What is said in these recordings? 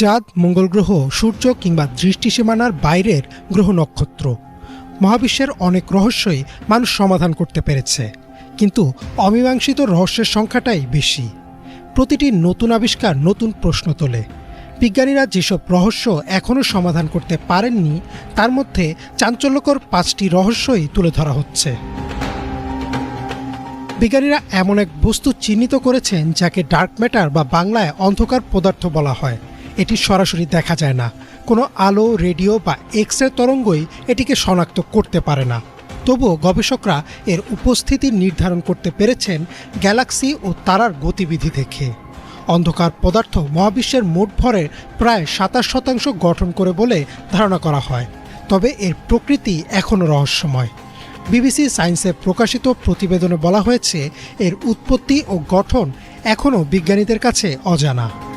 চাঁদ, মঙ্গল গ্রহ, সূর্য কিংবা দৃষ্টিসীমানার বাইরের গ্রহ নক্ষত্র। মহাবিশ্বের অনেক রহস্যই মানুষ সমাধান করতে পেরেছে। কিন্তু অমীমাংসিত রহস্যের সংখ্যাটাই বেশি। প্রতিটি নতুন আবিষ্কার নতুন প্রশ্ন তোলে। বিজ্ঞানীরা যেসব রহস্য এখনও সমাধান করতে পারেননি, তার মধ্যে চাঞ্চল্যকর পাঁচটি রহস্যই তুলে ধরা হচ্ছে। বিজ্ঞানীরা এমন এক বস্তু চিহ্নিত করেছেন, যাকে ডার্ক ম্যাটার বা বাংলায় অন্ধকার পদার্থ বলা হয়। এটি সরাসরি দেখা যায় না। কোনো আলো, রেডিও বা এক্স রে তরঙ্গই এটিকে শনাক্ত করতে পারে না। তবুও গবেষকরা এর উপস্থিতি নির্ধারণ করতে পেরেছেন গ্যালাক্সি ও তারার গতিবিধি দেখে। অন্ধকার পদার্থ মহাবিশ্বের মোট ভরের প্রায় সাতাশ শতাংশ গঠন করে বলে ধারণা করা হয়। তবে এর প্রকৃতি এখনও রহস্যময়। বিবিসি সায়েন্সে প্রকাশিত প্রতিবেদনে বলা হয়েছে, এর উৎপত্তি ও গঠন এখনও বিজ্ঞানীদের কাছে অজানা।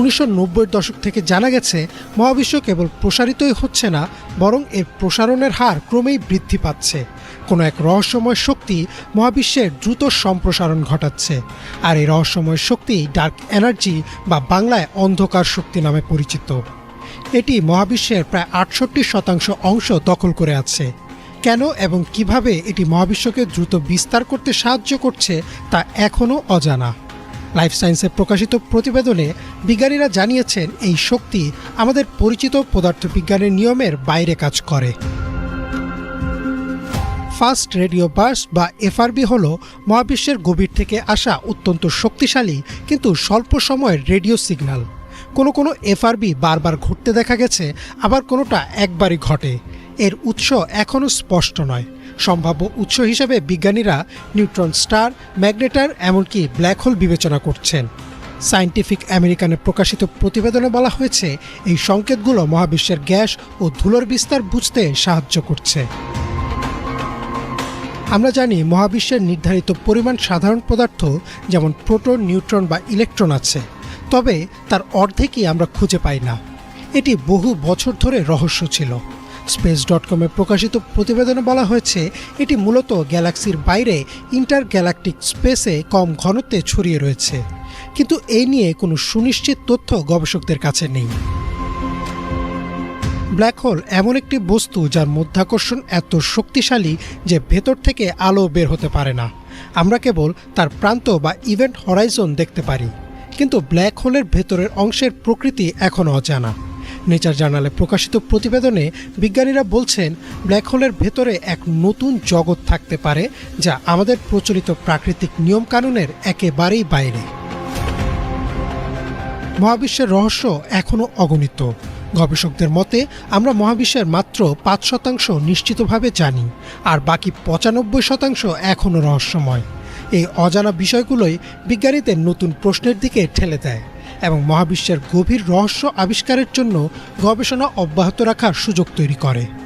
উনিশশো দশক থেকে জানা গেছে, মহাবিশ্ব কেবল প্রসারিতই হচ্ছে না, বরং এর প্রসারণের হার ক্রমেই বৃদ্ধি পাচ্ছে। কোনো এক রহস্যময় শক্তি মহাবিশ্বের দ্রুত সম্প্রসারণ ঘটাচ্ছে। আর এই রহস্যময় শক্তি ডার্ক এনার্জি বা বাংলায় অন্ধকার শক্তি নামে পরিচিত। এটি মহাবিশ্বের প্রায় আটষট্টি শতাংশ অংশ দখল করে আছে। কেন এবং কীভাবে এটি মহাবিশ্বকে দ্রুত বিস্তার করতে সাহায্য করছে তা এখনও অজানা। লাইফ সায়েন্সে প্রকাশিত প্রতিবেদনে বিজ্ঞানীরা জানিয়েছেন, এই শক্তি আমাদের পরিচিত পদার্থবিজ্ঞানের নিয়মের বাইরে কাজ করে। ফাস্ট রেডিও বার্স বা এফআরবি হল মহাবিশ্বের গভীর থেকে আসা অত্যন্ত শক্তিশালী কিন্তু স্বল্প সময়ের রেডিও সিগন্যাল। কোনো কোনো এফআরবি বারবার ঘটতে দেখা গেছে, আবার কোনোটা একবারই ঘটে। এর উৎস এখনও স্পষ্ট নয়। সম্ভাব্য উৎস হিসেবে বিজ্ঞানীরা নিউট্রন স্টার, ম্যাগনেটার, এমনকি ব্ল্যাক হোল বিবেচনা করছেন। সায়েন্টিফিক আমেরিকানে প্রকাশিত প্রতিবেদনে বলা হয়েছে, এই সংকেতগুলো মহাবিশ্বের গ্যাস ও ধুলোর বিস্তার বুঝতে সাহায্য করছে। আমরা জানি মহাবিশ্বের নির্ধারিত পরিমাণ সাধারণ পদার্থ, যেমন প্রোটন, নিউট্রন বা ইলেকট্রন আছে। তবে তার অর্ধেকই আমরা খুঁজে পাই না। এটি বহু বছর ধরে রহস্য ছিল। স্পেস ডট কমে প্রকাশিত প্রতিবেদনে বলা হয়েছে, এটি মূলত গ্যালাক্সির বাইরে ইন্টার গ্যালাকটিক স্পেসে কম ঘনত্বে ছড়িয়ে রয়েছে। কিন্তু এই নিয়ে কোনো সুনিশ্চিত তথ্য গবেষকদের কাছে নেই। ব্ল্যাক হোল এমন একটি বস্তু যার মধ্যাকর্ষণ এত শক্তিশালী যে ভেতর থেকে আলো বের হতে পারে না। আমরা কেবল তার প্রান্ত বা ইভেন্ট হরাইজন দেখতে পারি। কিন্তু ব্ল্যাক হোলের ভেতরের অংশের প্রকৃতি এখনও অজানা। নেচার জার্নালে প্রকাশিত প্রতিবেদনে বিজ্ঞানীরা বলছেন ব্ল্যাক হোলের ভেতরে এক নতুন জগৎ থাকতে পারে যা আমাদের প্রচলিত প্রাকৃতিক নিয়মকানুনের একেবারেই বাইরে। মহাবিশ্বের রহস্য এখনও অগণিত। গবেষকদের মতে, আমরা মহাবিশ্বের মাত্র পাঁচ শতাংশ নিশ্চিতভাবে জানি, আর বাকি পঁচানব্বই শতাংশ এখনও রহস্যময়। এই অজানা বিষয়গুলোই বিজ্ঞানীদের নতুন প্রশ্নের দিকে ঠেলে দেয়। এবং মহাবিশ্বের গভীর রহস্য আবিষ্কারের জন্য গবেষণা অব্যাহত রাখার সুযোগ তৈরি করে।